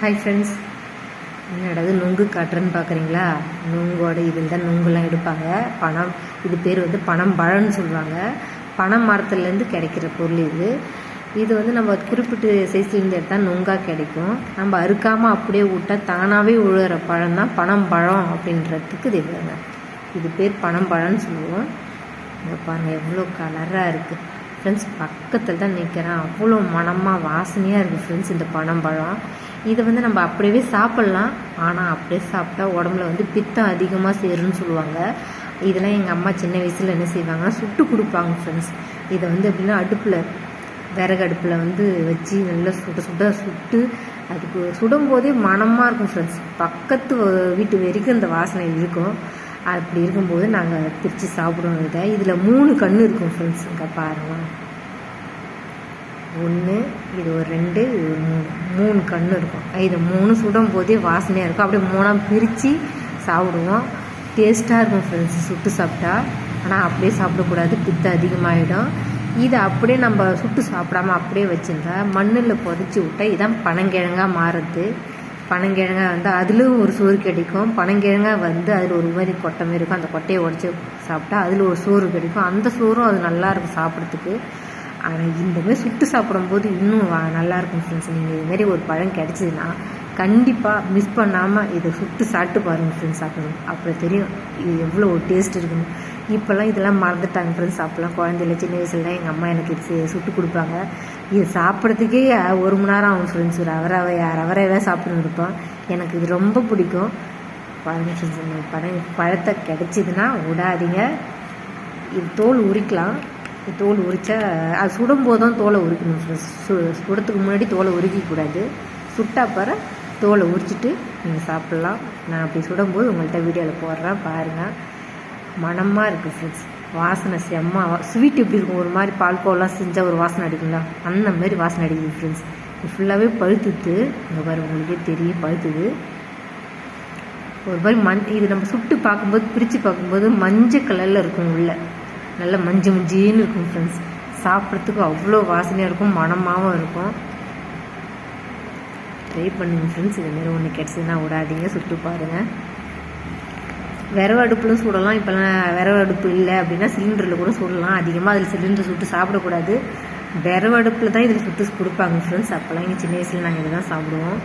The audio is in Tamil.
ஹாய் ஃப்ரெண்ட்ஸ் என்னடாது நுங்கு காட்டுறேன்னு பார்க்குறீங்களா நுங்கோட இதில் தான் நுங்குலாம் எடுப்பாங்க. பணம் இது பேர் வந்து பணம் பழம்னு சொல்லுவாங்க. பணம் மரத்துலேருந்து கிடைக்கிற பொருள் இது. இது வந்து நம்ம குறிப்பிட்ட சைஸ்லேருந்து எடுத்தால் நுங்காக கிடைக்கும். நம்ம அறுக்காமல் அப்படியே விட்டால் தானாகவே உழுகிற பழம் தான் பனம் பழம் அப்படின்றதுக்கு இது இல்லைங்க இது பேர் பணம் பழம்னு சொல்லுவோம். இங்கே பாருங்கள் எவ்வளோ கலராக இருக்குது ஃப்ரெண்ட்ஸ் பக்கத்தில் தான் நிற்கிறேன் அவ்வளோ மனமாக வாசனையாக இருக்குது ஃப்ரெண்ட்ஸ் இந்த பனம்பழம் இதை வந்து நம்ம அப்படியே சாப்பிட்லாம். ஆனால் அப்படியே சாப்பிட்டா உடம்புல வந்து பித்தம் அதிகமாக சேரும்னு சொல்லுவாங்க. இதெல்லாம் எங்கள் அம்மா சின்ன வயசில் என்ன செய்வாங்கன்னா சுட்டு கொடுப்பாங்க ஃப்ரெண்ட்ஸ் இதை வந்து எப்படின்னா அடுப்பில் விறகு அடுப்பில் வந்து வச்சு நல்லா சுட சுட சுட்டு அதுக்கு சுடும் போதே மனமாக இருக்கும் ஃப்ரெண்ட்ஸ் பக்கத்து வீட்டு வரைக்கும் அந்த வாசனை இருக்கும். அப்படி இருக்கும்போது நாங்கள் பிரித்து சாப்பிடுவோம் இதை. இதில் மூணு கன்று இருக்கும் ஃப்ரெண்ட்ஸ் இங்கே பாருங்கள் ஒன்று இது ஒரு ரெண்டு இது மூணு. மூணு கன்று இருக்கும். இது மூணு சுடும் போதே வாசனையாக இருக்கும். அப்படியே மூணாக பிரித்து சாப்பிடுவோம். டேஸ்ட்டாக இருக்கும் ஃப்ரெண்ட்ஸ் சுட்டு சாப்பிட்டா. ஆனால் அப்படியே சாப்பிடக்கூடாது. பித்து அதிகமாகிடும் இதை அப்படியே நம்ம சுட்டு சாப்பிடாம அப்படியே வச்சுருந்தா மண்ணில் புதைச்சி விட்டா இதான் பனங்கிழங்காக மாறுது பனங்கிழங்கா வந்து அதுலேயும் ஒரு சோறு கிடைக்கும். பனங்கிழங்கா வந்து அதில் ஒரு மாதிரி கொட்டை மாதிரி இருக்கும். அந்த கொட்டையை உடச்சி சாப்பிட்டா அதில் ஒரு சோறு கிடைக்கும். அந்த சோறும் அது நல்லாயிருக்கும் சாப்பிட்றதுக்கு. ஆனால் இந்த மாதிரி சுட்டு சாப்பிடும்போது இன்னும் நல்லாயிருக்கும் ஃப்ரெண்ட்ஸ் நீங்கள் இதுமாரி ஒரு பழம் கிடச்சிதுன்னா கண்டிப்பாக மிஸ் பண்ணாமல் இதை சுட்டு சாப்பிட்டு பாருங்கள் ஃப்ரெண்ட்ஸ் சாப்பிடணும். அப்புறம் தெரியும் இது எவ்வளோ ஒரு டேஸ்ட் இருக்குன்னு. இப்போல்லாம் இதெல்லாம் மறந்துட்டாங்க ஃப்ரெண்ட்ஸ் அப்போல்லாம் குழந்தையில சின்ன வயசுல எங்கள் அம்மா எனக்கு இது சுட்டு கொடுப்பாங்க. இது சாப்பிட்றதுக்கே ஒரு மணி நேரம் ஆகும் ஃப்ரெண்ட்ஸ் ஒரு அவராவை யார் தான் சாப்பிட்டு இருப்போம். எனக்கு இது ரொம்ப பிடிக்கும். பாருங்கள் ஃப்ரெண்ட்ஸ் பழம் பழத்தை கிடச்சிதுன்னா விடாதீங்க. இது தோல் உரிக்கலாம். தோல் உரித்தா அது சுடும்போது தான் தோலை உரிக்கணும். ஃப்ரெண்ட்ஸ் சு சுடத்துக்கு முன்னாடி தோலை உரிக்கக்கூடாது சுட்டா பிற தோலை உரிச்சிட்டு நீங்கள் சாப்பிட்லாம். நான் அப்படி சுடும்போது உங்கள்கிட்ட வீடியோவில் போடுறேன் பாருங்கள் மனமாக இருக்குது ஃப்ரெண்ட்ஸ் வாசனை செம்மா ஸ்வீட் எப்படி இருக்கும்? ஒரு மாதிரி பால் செஞ்சால் ஒரு வாசனை அடிக்குங்களா? அந்த மாதிரி வாசனை அடிக்குது ஃப்ரெண்ட்ஸ் ஃபுல்லாகவே பழுத்துட்டு இங்கே பாரு உங்களுக்கே தெரியும் பழுத்துது. ஒரு மாதிரி மண் இது நம்ம சுட்டு பார்க்கும்போது பிரித்து பார்க்கும்போது மஞ்சள் கலரில் இருக்கும் உள்ளே. நல்ல மஞ்சு மஞ்சின்னு இருக்கும் ஃப்ரெண்ட்ஸ் சாப்பிட்றதுக்கு அவ்வளோ வாசனையாக இருக்கும் மனமாகவும் இருக்கும். ட்ரை பண்ணுங்க ஃப்ரெண்ட்ஸ் இதுமாரி ஒன்று கிடச்சதுன்னா விடாதீங்க சுட்டு பாருங்கள் விரவு அடுப்புலும் சுடலாம். இப்போல்லாம் விரவு அடுப்பு இல்லை அப்படின்னா சிலிண்டரில் கூட சுடலாம். அதிகமாக அதில் சிலிண்டர் சுட்டு சாப்பிடக்கூடாது. விரவு அடுப்பில் தான் இதில் சுட்டு கொடுப்பாங்க ஃப்ரெண்ட்ஸ் அப்போல்லாம் எங்கள் சின்ன வயசில் நாங்கள் இதை தான் சாப்பிடுவோம்.